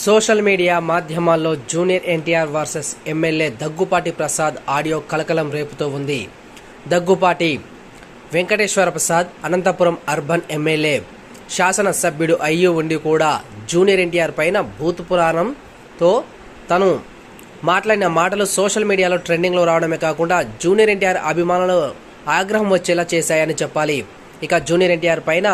Social media మాధ్యమాల్లో junior NTR versus MLA Daggupati Prasad audio కలకలం రేపుతూ ఉంది. దగ్గుపాటి వెంకటేశ్వర ప్రసాద్ అనంతపురం అర్బన్ ఎమ్మెల్యే శాసనసభ్యుడు అయ్యి ఉండి కూడా జూనియర్ ఎన్టీఆర్ పైన భూత పురాణంతో తను మాట్లాడిన మాటలు సోషల్ మీడియాలో ట్రెండింగ్లో రావడమే కాకుండా జూనియర్ ఎన్టీఆర్ అభిమానులు ఆగ్రహం వచ్చేలా చేశాయని చెప్పాలి. ఇక జూనియర్ ఎన్టీఆర్ పైన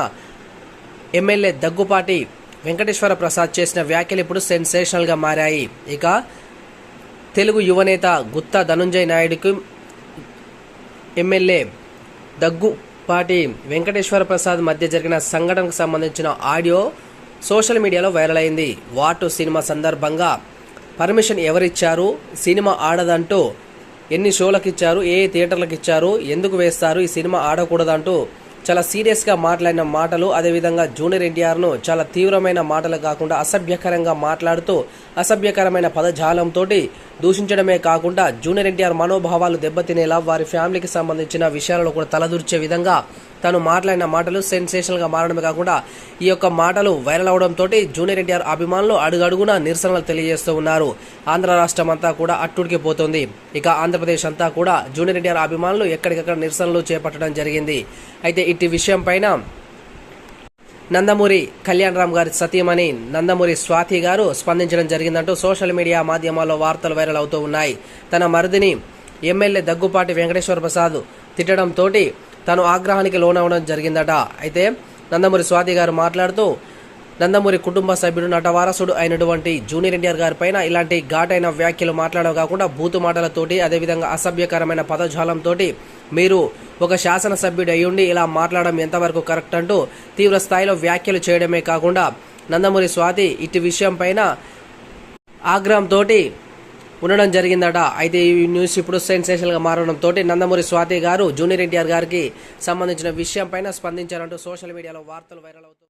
ఎమ్మెల్యే దగ్గుపాటి వెంకటేశ్వర ప్రసాద్ చేసిన వ్యాఖ్యలు ఇప్పుడు సెన్సేషనల్గా మారాయి. ఇక తెలుగు యువనేత గుత్తా ధనుంజయ్ నాయుడుకు ఎమ్మెల్యే దగ్గుపాటి వెంకటేశ్వర ప్రసాద్ మధ్య జరిగిన సంఘటనకు సంబంధించిన ఆడియో సోషల్ మీడియాలో వైరల్ అయింది. వాటు సినిమా సందర్భంగా పర్మిషన్ ఎవరిచ్చారు? సినిమా ఆడదంటూ ఎన్ని షోలకు ఇచ్చారు ఏ ఏ థియేటర్లకు ఇచ్చారు ఎందుకు వేస్తారు? ఈ సినిమా ఆడకూడదంటూ చాలా సీరియస్గా మాట్లాడిన మాటలు అదేవిధంగా జూనియర్ ఎన్టీఆర్ను చాలా తీవ్రమైన మాటలు కాకుండా అసభ్యకరంగా మాట్లాడుతూ అసభ్యకరమైన పదజాలంతో దూషించడమే కాకుండా జూనియర్ ఎన్టీఆర్ మనోభావాలు దెబ్బతినేలా వారి ఫ్యామిలీకి సంబంధించిన విషయాలను కూడా తలదూర్చే విధంగా తను మాట్లాడిన మాటలు సెన్సేషనల్గా మారడమే కాకుండా ఈ యొక్క మాటలు వైరల్ అవడంతో జూనియర్ ఎన్టీఆర్ అభిమానులు అడుగడుగునా నిరసనలు తెలియజేస్తూ ఉన్నారు. ఆంధ్ర రాష్ట్రం అంతా కూడా అట్టుడికి పోతుంది. ఇక ఆంధ్రప్రదేశ్ అంతా కూడా జూనియర్ ఎన్టీఆర్ అభిమానులు ఎక్కడికక్కడ నిరసనలు చేపట్టడం జరిగింది. అయితే ఇట్టి విషయం పైన నందమూరి కళ్యాణ్ రామ్ గారి సతీమణి నందమూరి స్వాతి గారు స్పందించడం జరిగిందంటూ సోషల్ మీడియా మాధ్యమాల్లో వార్తలు వైరల్ అవుతూ ఉన్నాయి. తన మరుదిని ఎమ్మెల్యే దగ్గుపాటి వెంకటేశ్వర ప్రసాద్ తిట్టడంతో తను ఆగ్రహానికి లోనవడం జరిగిందట. అయితే నందమూరి స్వాతి గారు మాట్లాడుతూ నందమూరి కుటుంబ సభ్యుడు నటవారసుడు అయినటువంటి జూనియర్ ఎన్టీఆర్ గారి పైన ఇలాంటి ఘాటైన వ్యాఖ్యలు మాట్లాడడం కాకుండా బూతు మాటలతోటి అదేవిధంగా అసభ్యకరమైన పదజాలంతో మీరు ఒక శాసనసభ్యుడు అయ్యుండి ఇలా మాట్లాడడం ఎంతవరకు కరెక్ట్ అంటూ తీవ్ర స్థాయిలో వ్యాఖ్యలు చేయడమే కాకుండా నందమూరి స్వాతి ఇటు విషయం పైన ఆగ్రహంతో ఉండడం జరిగిందట. అయితే ఈ న్యూస్ ఇప్పుడు సెన్సేషన్గా మారడంతో నందమూరి స్వాతి గారు జూనియర్ ఎన్టీఆర్ గారికి సంబంధించిన విషయం పైన స్పందించారంటూ సోషల్ మీడియాలో వార్తలు వైరల్ అవుతాయి